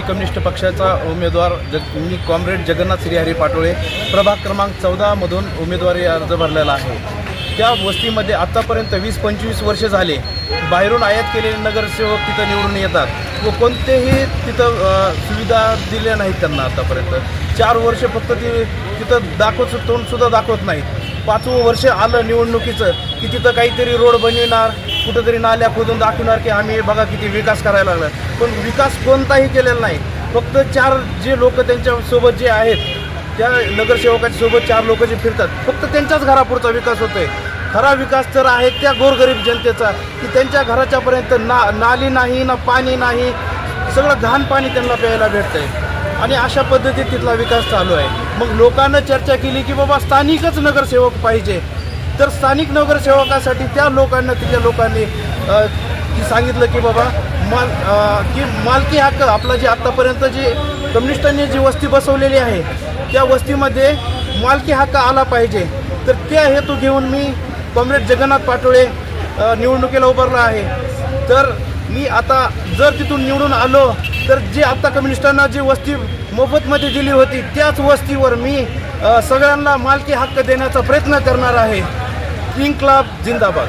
Communist पक्षाचा उमेदवार जग मी कॉम्रेड जगन्नाथ श्रीहरी पाटोळे प्रभाग क्रमांक चौदामधून उमेदवारी अर्ज भरलेला आहे. त्या वस्तीमध्ये आत्तापर्यंत वीस पंचवीस वर्षे झाले. बाहेरून आयात केलेले नगरसेवक तिथं निवडून येतात व कोणतेही तिथं सुविधा दिल्या नाहीत त्यांना आत्तापर्यंत चार वर्ष फक्त ती तिथं दाखवत तोंडसुद्धा दाखवत नाहीत. पाचवं वर्ष आलं निवडणुकीचं. की तिथं काहीतरी रोड बनविणार कुठंतरी नाल्या खोदून दाखवणार की आम्ही बघा किती विकास करायला लागला पण विकास कोणताही केलेला नाही. फक्त चार जे लोक त्यांच्यासोबत जे आहेत त्या नगरसेवकाच्या सोबत चार लोक जे फिरतात फक्त त्यांच्याच घरापुरचा विकास होतोय. खरा विकास तर आहे त्या गोरगरीब जनतेचा की त्यांच्या घराच्यापर्यंत ना नाली नाही ना पाणी नाही सगळं घाण पाणी त्यांना प्यायला भेटतंय. आणि अशा पद्धतीत तिथला विकास चालू आहे. मग लोकांना चर्चा केली की बाबा स्थानिकच नगरसेवक पाहिजे. तर स्थानिक नगरसेवकासाठी त्या लोकांना तिथल्या लोकांनी की सांगितलं की बाबा माल की मालकी हक्क आपला जे आत्तापर्यंत जे कम्युनिस्टांनी जी वस्ती बसवलेली आहे त्या वस्तीमध्ये मालकी हक्क आला पाहिजे. तर त्या हेतू घेऊन मी कॉम्रेड जगन्नाथ पाटोळे निवडणुकीला उभारला आहे. तर मी आता जर तिथून निवडून आलो तर जे आत्ता कम्युनिस्टांना जी वस्ती मोफतमध्ये दिली होती त्याच वस्तीवर मी सगळ्यांना मालकी हक्क देण्याचा प्रयत्न करणार आहे. পিঙ্ক ক্লাব জিন্দাবাদ।